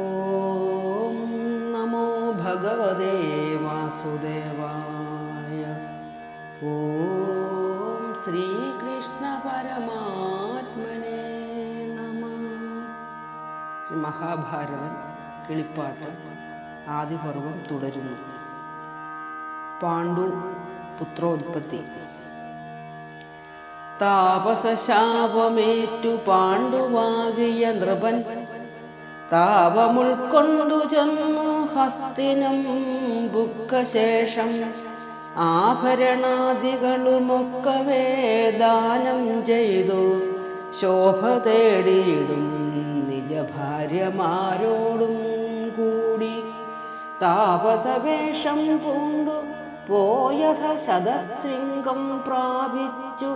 ഓം നമോ ഭഗവതേ വാസുദേവായ ഓം ശ്രീകൃഷ്ണ പരമാത്മനേ നമ മഹാഭാരതം കിളിപ്പാട്ട് ആദിപർവം തുടരുന്നു പാണ്ഡു പുത്രോത്പത്തി താപസശാപമേറ്റു പാണ്ഡുവാകിയ നൃപൻ താപമുൾക്കൊണ്ടു ചെന്നു ഹസ്തിനം ബുക്കശേഷം ആഭരണാദികളുമൊക്കവേ ദാനം ചെയ്തു. ശോഭ തേടിയിടും നിജഭാര്യമാരോടും കൂടി. താപസവേഷം പൂണ്ടു പോയഥ ശതശൃംഗം പ്രാപിച്ചു.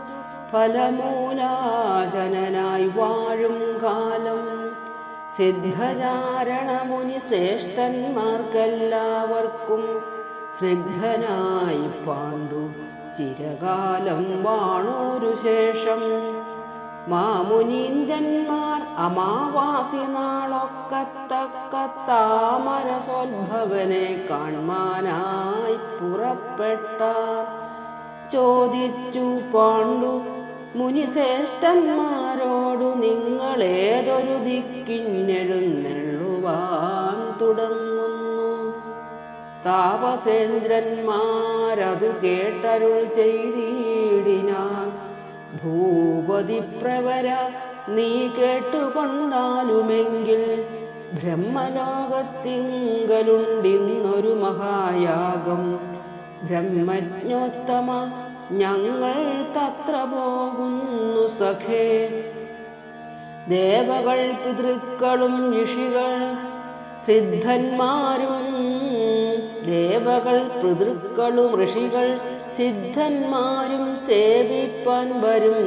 ഫലമൂലാശനായി വാഴും കാലം സിദ്ധചാരണമുനി ശ്രേഷ്ഠന്മാർക്കെല്ലാവർക്കും സ്നിഗ്ധനായി പാണ്ഡു ചിരകാലം വാണോരു ശേഷം. മാമുനീന്ദ്രന്മാർ അമാവാസി നാളൊക്കത്തക്ക താമരസോത്ഭവനെ കാണുവാനായി പുറപ്പെട്ടാർ ചോദിച്ചു പാണ്ഡു മുനിശ്രേഷ്ഠന്മാരോടു നിങ്ങളേതൊരു ദിക്കിഞ്ഞെഴുന്നള്ളുവാൻ തുടങ്ങുന്നു. താപസേന്ദ്രന്മാരതു കേട്ടരുൾ ചെയ്തിടിനാൻ. ഭൂപതി പ്രവര നീ കേട്ടുകൊണ്ടാലുമെങ്കിൽ ബ്രഹ്മലോകത്തിങ്കലുണ്ടിന്നൊരു മഹായാഗം. ബ്രഹ്മജ്ഞോത്തമ ഞങ്ങൾ തത്ര പോകുന്നു സഖേ. ദേവകൾ പിതൃക്കളും ഋഷികൾ സിദ്ധന്മാരും ദേവകൾ പിതൃക്കളും ഋഷികൾ സിദ്ധന്മാരും സേവിപ്പാൻ വരും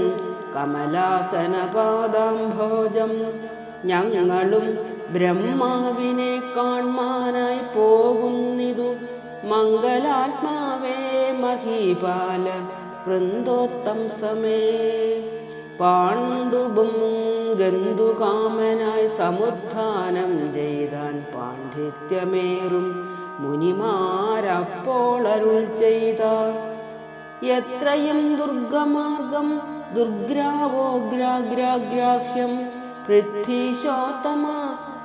കമലാസനപാദാംഭോജം ഞങ്ങളും ബ്രഹ്മാവിനെ കാണാനായി പോകുന്നിതു. മംഗലാത്മാവേ മഹീപാല വൃന്ദോത്തം സമേ. പാണ്ഡുബും ഗന്ധുകാമനായി സമുത്ഥാനം ചെയ്താൻ പാണ്ഡിത്യമേറും മുനിമാരപ്പോൾ അരുൾ ചെയ്താൽ എത്രയും ദുർഗമാർഗം ദുർഗ്രാവോഗ്രാഗ്രാഗ്രാഹ്യം പൃഥ്വീശോത്തമ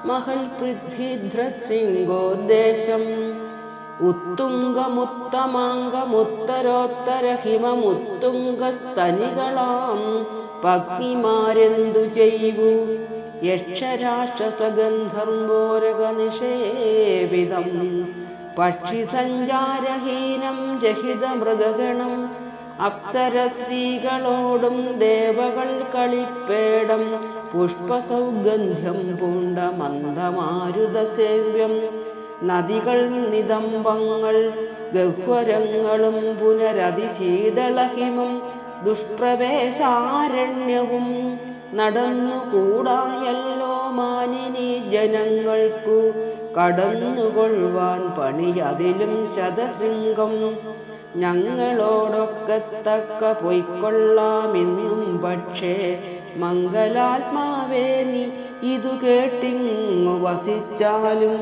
മഹൽ പൃഥ്വിധ്രശൃംഗോദ്ദേശം ഉത്തുംഗമുത്തമാംഗമുത്തരോത്തര ഹിമമുത്തുംഗസ്തനികളാം പത്നിമാരെന്തു ചെയ്വു യക്ഷരാക്ഷസഗന്ധർവോരക നിഷേവിതം പക്ഷിസഞ്ചാരഹീനം ജഹിത മൃഗഗണം അപ്സരസ്ത്രീകളോടും ദേവകൾ കളിപ്പേടം. പുഷ്പസൗഗന്ധ്യം പൂണ്ട മന്ദമാരുതസേവ്യം. നദികൾ നിതംബങ്ങൾ ഗഹ്വരങ്ങളും പുനരതിശീതളഹിമം ദുഷ്പ്രവേശാരണ്യവും നടന്നുകൂടായല്ലോ മാനിനി ജനങ്ങൾക്കു കടന്നുകൊള്ളുവാൻ പണിയതിലും ശതശൃംഗം. ഞങ്ങളോടൊക്കെ തക്ക പൊയ്ക്കൊള്ളാമെന്നും പക്ഷേ മംഗലാത്മാവേ നീ ഇതു കേട്ടിങ്ങു വസിച്ചാലും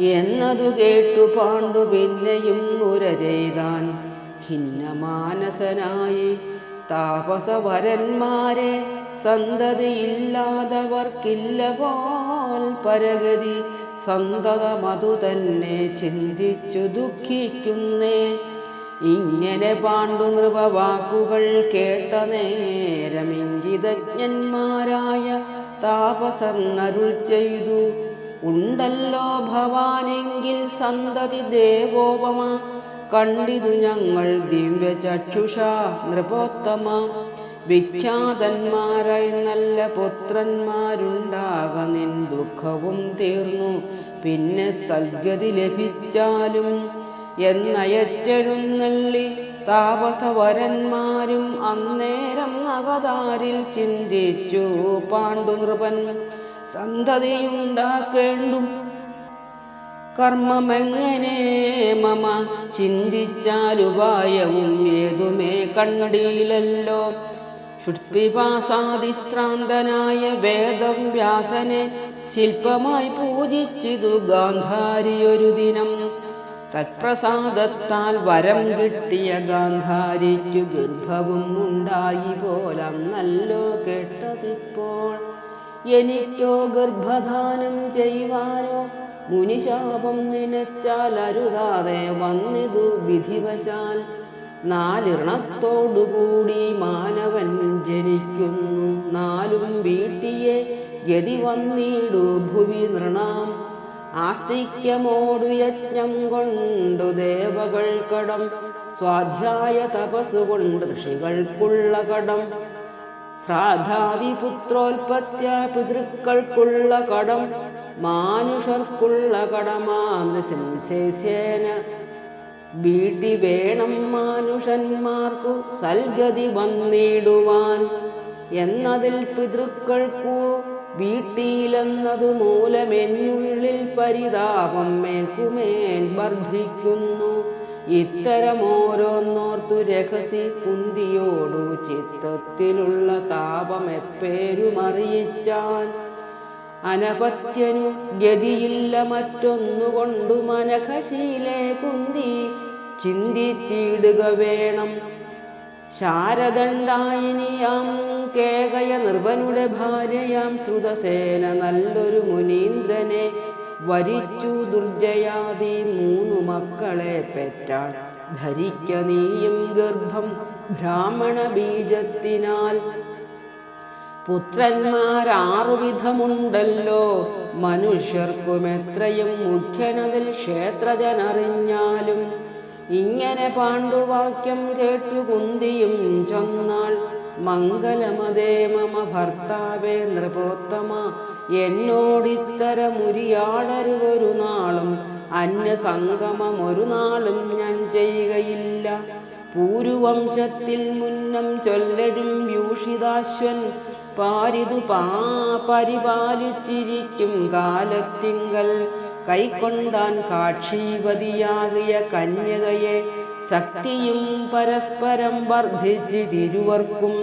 എന്നതു കേട്ടു പാണ്ഡു പിന്നെയും ഉര ചെയ്താൻ. ഖിന്നമാനസനായി താപസവരന്മാരെ സന്തതിയില്ലാതവർക്കില്ല പോൽ പരഗതി. സന്തതമതു തന്നെ ചിന്തിച്ചു ദുഃഖിക്കുന്നേ. ഇങ്ങനെ പാണ്ഡു നൃപവാക്കുകൾ കേട്ട നേരമിംഗിതജ്ഞന്മാരായ താപസർണരുൾ ചെയ്തു. ഉണ്ടല്ലോ ഭവാനെങ്കിൽ സന്തതി ദേവോപമ. കണ്ടിതു ഞങ്ങൾ ദിവ്യചക്ഷുഷ നൃപോത്തമ. വിഖ്യാതന്മാരായി നല്ല പുത്രന്മാരുണ്ടാക നിൻ ദുഃഖവും തീർന്നു. പിന്നെ സദ്ഗതി ലഭിച്ചാലും എന്നയറ്റെഴുന്നള്ളി താപസവരന്മാരും അന്നേരം അവതാരിൽ ചിന്തിച്ചു പാണ്ഡുനൃപൻ. സന്തതിയുണ്ടാക്കേണ്ടും. കർമ്മമെങ്ങനെ മമ ചിന്തിച്ചാലുപായവും ഏതുമേ കണ്ടില്ലല്ലോ ക്ഷുത്പിപാസാദിശ്രാന്തനായ വേദം വ്യാസനെ ശില്പമായി പൂജിച്ചിതു ഗാന്ധാരിയൊരു ദിനം. തത്പ്രസാദത്താൽ വരം കിട്ടിയ ഗാന്ധാരിക്കു ഗർഭവും ഉണ്ടായി പോലം നല്ലോ കേട്ടതിപ്പോൾ. എനിക്കോ ഗർഭധാനം ചെയ്യുവാനോ? മുനിശാപം നിനച്ചാൽ അരുതാതെ വന്നിതു വിധിവശാൽ. നാലിണത്തോടുകൂടി മാനവൻ ജനിക്കുന്നു. നാലും വീട്ടിയെ ഗതി വന്നിടു ഭുവി നൃണാം. ആസ്തിക്യമോടു യജ്ഞം കൊണ്ടു ദേവകൾ കടം. സ്വാധ്യായ തപസ്സുകൊണ്ട് ഋഷികൾക്കുള്ള കടം. ശ്രാദ്ധാദി പുത്രോൽപത്യ പിതൃക്കൾക്കുള്ള കടം മാനുഷർക്കുള്ള കടമാന്ന് നൃസിംസേന വീട്ടി വേണം മാനുഷന്മാർക്കു സൽഗതി വന്നിടുവാൻ. എന്നതിൽ പിതൃക്കൾക്കു വീട്ടിയിലെന്നതു മൂലമെന്നുള്ളിൽ പരിതാപം മേൽക്കുമേൽ വർദ്ധിക്കുന്നു. ഇത്തരമോരോന്നോർത്തു രഹസി കുന്തിയോടു ചിത്തത്തിലുള്ള താപം എപ്പേരുമറിയിച്ചാൻ അനപത്യനു ഗതിയില്ല മറ്റൊന്നുകൊണ്ടു മനഹശീലെ കുന്തി ചിന്തിച്ചിടുക വേണം. ശാരദണ്ഡായിനിയാം കേകയ നിർവനുടെ ഭാര്യയാം ശ്രുതസേന നല്ലൊരു മുനീന്ദ്രനെ വരിച്ചു ദുർജയാതി മൂന്നു മക്കളെ പെറ്റാൾ ധരിക്ക നീയും ഗർഭം ബ്രാഹ്മണ ബീജത്തിനാൽ. പുത്രന്മാരാറുവിധമുണ്ടല്ലോ മനുഷ്യർക്കുമെത്രയും മുഖ്യനതിൽ ക്ഷേത്രജനറിഞ്ഞാലും. ഇങ്ങനെ പാണ്ഡുവാക്യം കേട്ടു കുന്തിയും ചൊന്നാൾ മംഗലമതേ മമ ഭർത്താവേ നൃപോത്തമ എന്നോടിത്തരമുരിയാടരുതൊരു നാളും അന്യസംഗമം ഒരു നാളും ഞാൻ ചെയ്യുകയില്ല. പൂരുവംശത്തിൽ മുന്നം ചൊല്ലരും യൂഷിതാശ്വൻ പാരിതു പാ പരിപാലിച്ചിരിക്കും കാലത്തിങ്കൽ. കൈക്കൊണ്ടാൻ കാക്ഷീപതിയാകിയ കന്യകയെ ശക്തിയും പരസ്പരം വർദ്ധിച്ച് തിരുവർക്കും.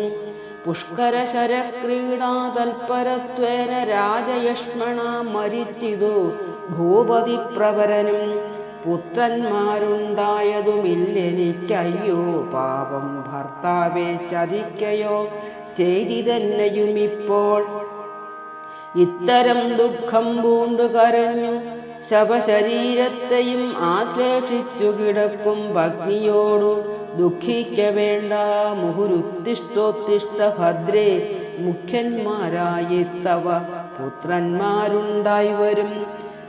പുഷ്കര ശരക്രീഡാ തൽപരത്വേന രാജയഷ്മണ മരിച്ചിതു ഭൂപതി പ്രവരനും പുത്രന്മാരുണ്ടായതുമില്ലെനിക്കയ്യോ പാപം ഭർത്താവെ ചതിക്കയോ ചെയ്തിതന്നെയും ഇപ്പോൾ ഇത്തരം ദുഃഖം പൂണ്ടു കരഞ്ഞു ശവശരീരത്തെയും ആശ്ലേഷിച്ചു കിടക്കും ഭഗ്നിയോടു ദുഃഖിക്ക വേണ്ട മുഹുരുത്തിഷ്ടോത്തിഷ്ട ഭദ്രേ മുഖ്യന്മാരായി തവ പുത്രന്മാരുണ്ടായി വരും.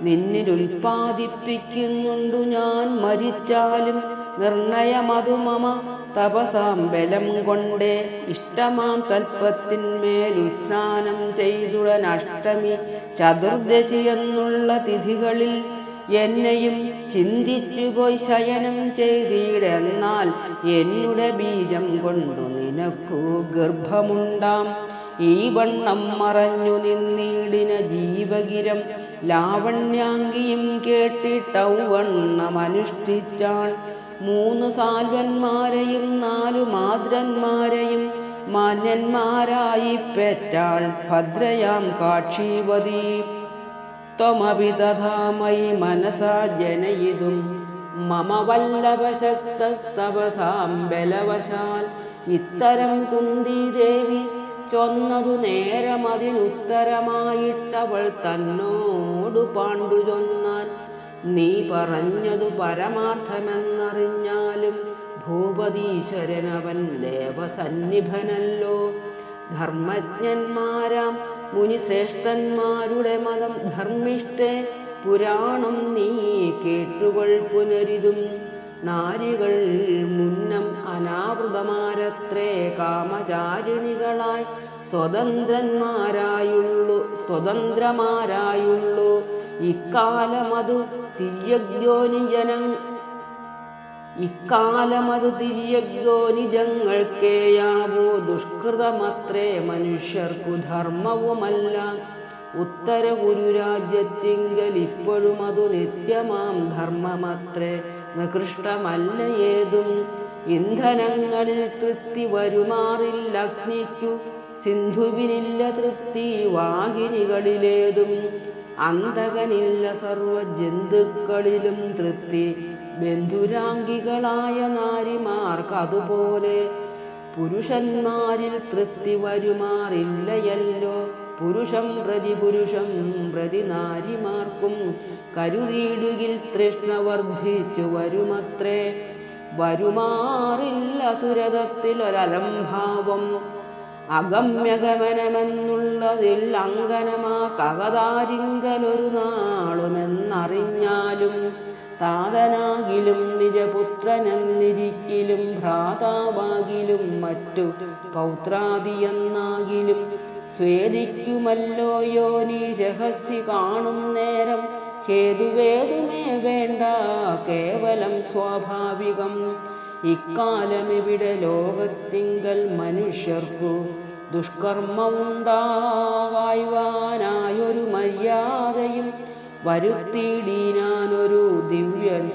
നിന്നിലുൽപാദിപ്പിക്കുന്നുണ്ടു ഞാൻ മരിച്ചാലും നിർണയമതു മമ തപസാം ബലം കൊണ്ടേ ഇഷ്ടമാം തൽപ്പത്തിന്മേൽ സ്നാനം അഷ്ടമി ചതുർദശി എന്നുള്ള തിഥികളിൽ എന്നെയും ചിന്തിച്ചു പോയി ശയനം ചെയ്തിടെന്നാൽ എന്നുടെ ബീജം കൊണ്ടു നിനക്കു ഗർഭമുണ്ടാം. ഈ വണ്ണം മറഞ്ഞു നിന്നീടിന ജീവകിരം ലാവണ്യാങ്കിയും കേട്ടിട്ടൗവണ്ണം അനുഷ്ഠിച്ചാൾ മൂന്ന് സാൽവന്മാരെയും നാലു മാദ്രന്മാരെയും മാന്യന്മാരായി പെറ്റാൾ ഭദ്രയാം കാക്ഷീവതി. ത്വമപി മനസാ ജനയിതും മമ വല്ലവശക്തവസാം ബലവശാൽ. ഇത്തരം കുന്തിദേവി ചൊന്നതു നേരമതിനുത്തരമായിട്ടവൾ തന്നോടു പാണ്ടു ചൊന്നാൻ നീ പറഞ്ഞതു പരമാർത്ഥമെന്നറിഞ്ഞാലും ഭൂപതീശ്വരനവൻ ദേവസന്നിഭനല്ലോ. ധർമ്മജ്ഞന്മാരാം മുനിശ്രേഷ്ഠന്മാരുടെ മതം ധർമ്മിഷ്ഠേ പുരാണം നീ കേട്ടുകൾ പുനരിതും. നാരികൾ മുന്നം അനാവൃതമാരത്രേ കാമചാരിണികളായി സ്വതന്ത്രന്മാരായുള്ളു സ്വതന്ത്രമാരായുള്ളു. ഇക്കാലമതു തിര്യഗ്യോനിജന ഇക്കാലമതു തിര്യഗ്യോനിജങ്ങൾക്കേയാവോ ദുഷ്കൃതമത്രേ മനുഷ്യർക്കു ധർമ്മവുമല്ല. ഉത്തര ഗുരുരാജ്യത്തിങ്കൽ ഇപ്പോഴും അതു നിത്യമാം ധർമ്മമത്രേ നികൃഷ്ടമല്ല ഏതും. ഇന്ധനങ്ങളിൽ തൃപ്തി വരുമാറില്ല അഗ്നിക്കു സിന്ധുവിനില്ല തൃപ്തി വാഹിനികളിലേതും. അന്തകനില്ല സർവ ജന്തുക്കളിലും തൃപ്തി. ബന്ധുരാംഗികളായ നാരിമാർക്ക് അതുപോലെ പുരുഷന്മാരിൽ തൃപ്തി വരുമാറില്ലയല്ലോ. പുരുഷം പ്രതി പുരുഷം പ്രതി നാരിമാർക്കും കരുതിയിടുകിൽ തൃഷ്ണ വർദ്ധിച്ചു വരുമത്രേ. വരുമാറില്ല സുരതത്തിൽ ഒരലംഭാവം. അഗമ്യഗമനമെന്നുള്ളതിൽ അങ്കനമാ കകതാരിങ്കലൊരു നാളുമെന്നറിഞ്ഞാലും താതനാകിലും നിജപുത്രനെന്നിരിക്കിലും ഭ്രാതാവാകിലും മറ്റു പൗത്രാദിയെന്നാകിലും സ്വേദിക്കുമല്ലോ യോനി രഹസ്യ കാണും നേരം. ഹേതുവേതുമേ വേണ്ട കേവലം സ്വാഭാവികം. ഇക്കാലമിവിടെ ലോകത്തിങ്കൽ മനുഷ്യർക്കു ദുഷ്കർമ്മമുണ്ടാവായുവാനായൊരു മര്യാദയും വരുത്തിയിടീനാനൊരു ദിവ്യൻ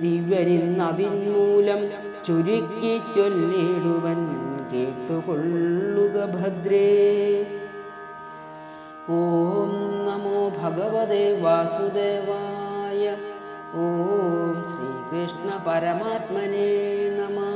ദിവ്യനിന്നതിന്മൂലം ചുരുക്കി ചൊല്ലിടുവൻ കേട്ടുകൊള്ളുക ഭദ്രേ. ഓം നമോ ഭഗവതേ വാസുദേവായ ॐ श्रीकृष्णपरमात्मने नमः।